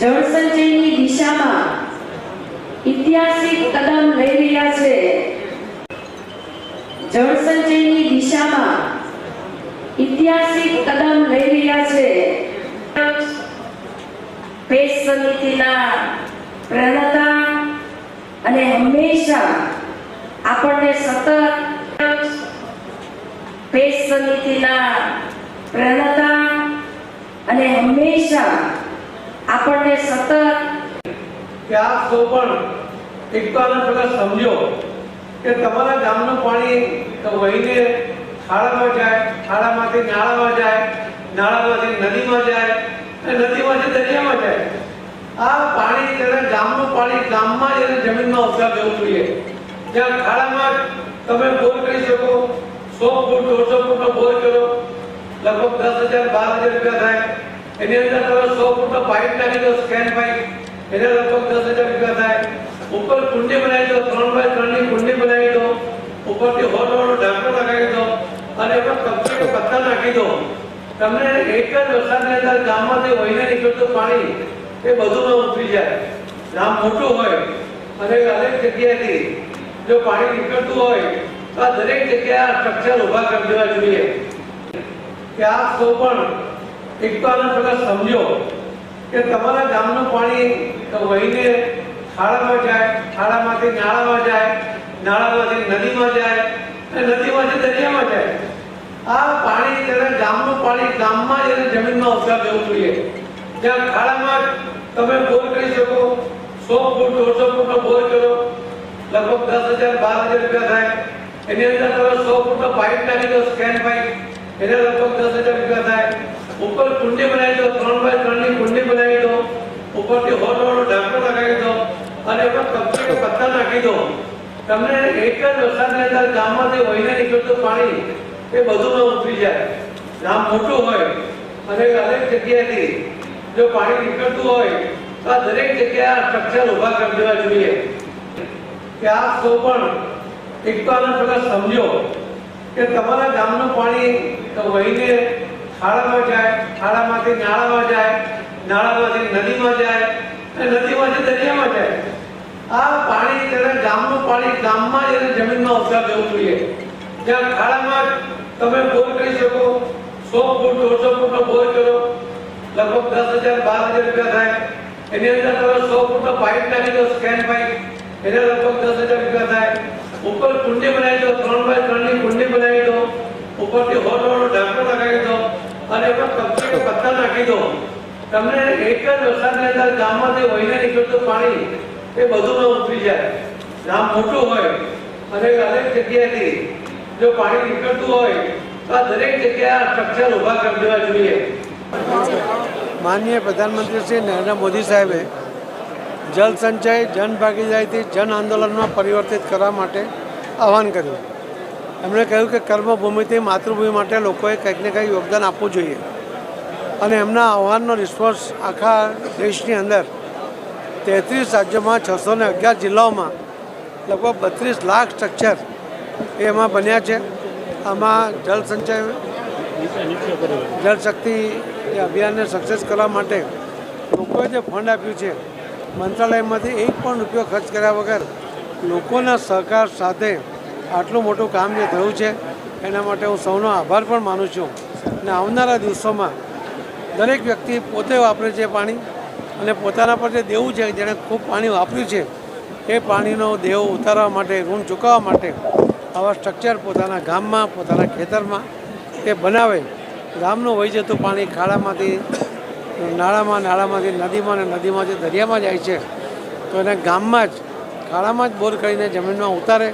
જળસંચયની દિશામાં ઐતિહાસિક કદમ લઈ રહ્યા છે. જળસંચયની દિશામાં ઐતિહાસિક કદમ લઈ રહ્યા છે. પેશ સમિતિના પ્રણેતા અને હંમેશા આપણને સતત પેશ સમિતિના પ્રણેતા અને હંમેશા આપણને સતત કે આપ સૌ પણ એકતાને પેલા સમજો કે તમારા ગામનું પાણી વહીને ખાડામાં જાય ખાડામાંથી નાળામાં જાય, નાળામાંથી નદીમાં જાય અને નદીમાંથી દરિયામાં જાય. આ પાણી તેના ગામનું પાણી ગામમાં જ જમીનમાં ઉતાર જવું જોઈએ. જ્યાં ખાડામાં તમે બોર કરી શકો, સો ફૂટ, દોઢસો ફૂટનો બોર કરો, લગભગ દસ હજાર, બાર હજાર રૂપિયા થાય. એની અંદર તમે સો ફૂટનો પાઇપ નાખી દો સ્કેન પાઇપ એને લગભગ દસ હજાર રૂપિયા થાય. ઉપર કુંડી બનાવી દો, ત્રણ બાય ત્રણની કુંડી બનાવી દો. ઉપરથી હોટ વાળો ઢાંકણો લગાવી દો અને એમાં કપચી પત્તા નાખી દો. તમને એક જ વરસાદની અંદર ગામમાંથી વહીને નીકળતું પાણી, એ બધુંમાં ઉતરી જાય. ગામ મોટું હોય અને દરેક જગ્યાએથી જો પાણી નીકળતું હોય, તો આ દરેક જગ્યાએ સ્ટ્રક્ચર ઊભા કરી દેવા જોઈએ. કે આ સૌ પણ એકતાને પેલા સમજો કે તમારા ગામનું પાણી વહીને ખાડામાં જાય ખાડામાંથી નાળામાં જાય, નાળામાંથી નદીમાં જાય અને નદીમાંથી દરિયામાં જાય. આ પાણી ત્યારે ગામનું પાણી ગામમાં જ એને જમીનમાં ઉતાર દેવું જોઈએ. જ્યાં ખાડામાં તમે બોર કરી શકો, સો ફૂટ, દોઢસો ફૂટનો બોર કરો, લગભગ દસ હજાર, બાર હજાર રૂપિયા થાય. એની અંદર તમે સો ફૂટનો પાઇપ નાખી દો સ્કેન પાઇપ, એને લગભગ દસ હજાર રૂપિયા થાય. ઉપર કુંડી બનાવી દો, ત્રણ બાય ત્રણની કુંડી બનાવી દો, ઉપરથી હોટ વાળો ઢાંકણો લગાવી દો, અને એમાં કપચી પત્તા નાખી દો. તમને એક જ વરસાદની અંદર ગામમાંથી વહીને નીકળતું પાણી એ બધુંમાં ઉતરી જાય. ગામ મોટું હોય, અને દરેક જગ્યાએથી જો પાણી નીકળતું હોય, તો આ દરેક જગ્યાએ આ સ્ટ્રક્ચર ઊભા કરી દેવા જોઈએ. કે આપ સૌ પણ એક તો આને સમજો કે તમારા ગામનું પાણી વહીને ખાડામાં જાય, ખાડામાંથી નાળામાં જાય, નાળામાંથી નદીમાં જાય અને નદીમાંથી દરિયામાં જાય. આ પાણી જ્યારે ગામનું પાણી, ગામમાં જ એને જમીનમાં ઉપયોગ દેવું જોઈએ. જ્યાં ખાડામાં તમે બોર કરી શકો, સો ફૂટ, દોઢસો ફૂટનો બોર કરો, લગભગ દસ હજાર, બાર હજાર રૂપિયા થાય. એની અંદર તમે સો ફૂટનો પાઇપ નાખી દો સ્કેન પાઇપ. એને લગભગ દસ હજાર રૂપિયા થાય. ઉપર કુંડી બનાવી દો, ત્રણ બાય ત્રણની કુંડી બનાવી દો. ઉપરથી હોટ વાળો ઢાંકણો લગાવી દો. અને એમાં કપચી પત્તા નાખી દો. તમને એક જ વરસાદની અંદર ગામમાંથી વહીને નીકળતું પાણી, એ બધુંમાં ઉતરી જાય. ગામ મોટું હોય, અને દરેક જગ્યાએથી જો પાણી નીકળતું હોય, તો આ દરેક જગ્યાએ સ્ટ્રક્ચર ઊભા કરી દેવા જોઈએ. માનનીય પ્રધાનમંત્રી શ્રી નરેન્દ્ર મોદી સાહેબે જલ સંચય જન ભાગીદારીથી જન આંદોલનમાં પરિવર્તિત કરવા માટે આહવાન કર્યું. એમણે કહ્યું કે કર્મભૂમિથી માતૃભૂમિ માટે લોકોએ કંઈક ને કંઈક યોગદાન આપવું જોઈએ. અને એમના આહવાનનો રિસ્પોન્સ આખા દેશની અંદર તેત્રીસ રાજ્યોમાં છસો ને અગિયાર જિલ્લાઓમાં લગભગ બત્રીસ લાખ સ્ટ્રક્ચર એમાં બન્યા છે. આમાં જળ સંચય, જળ શક્તિ એ અભિયાનને સક્સેસ કરવા માટે લોકોએ જે ફંડ આપ્યું છે, મંત્રાલયમાંથી એક પણ રૂપિયો ખર્ચ કર્યા વગર લોકોના સહકાર સાથે આટલું મોટું કામ જે થયું છે, એના માટે હું સૌનો આભાર પણ માનું છું. અને આવનારા દિવસોમાં દરેક વ્યક્તિ પોતે વાપરે છે પાણી અને પોતાના પર જે દેવું છે, જેણે ખૂબ પાણી વાપર્યું છે, એ પાણીનો દેવ ઉતારવા માટે, ઋણ ચૂકવવા માટે આવા સ્ટ્રક્ચર પોતાના ગામમાં, પોતાના ખેતરમાં એ બનાવે. ગામનું વહી જતું પાણી ખાડામાંથી, નાળામાં, નાળામાંથી, નદીમાં અને નદીમાંથી દરિયામાં જાય છે, તો એને ગામમાં જ, ખાડામાં જ બોર કરીને જમીનમાં ઉતારે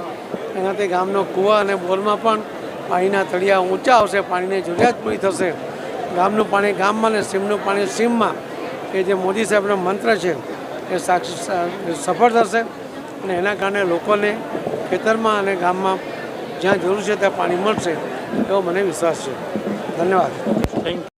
એનાથી ગામનો કૂવા અને બોરમાં પણ પાણીના તળિયા ઊંચા આવશે, પાણીની જરૂરિયાત પૂરી થશે. ગામનું પાણી ગામમાં અને સીમનું પાણી સીમમાં. એ જે મોદી સાહેબનો મંત્ર છે, એ સાક્ષી સફળ થશે અને એના કારણે લોકોને ખેતરમાં અને ગામમાં જ્યાં જરૂર છે ત્યાં પાણી મળશે એવો મને વિશ્વાસ છે. ધન્યવાદ. થેન્ક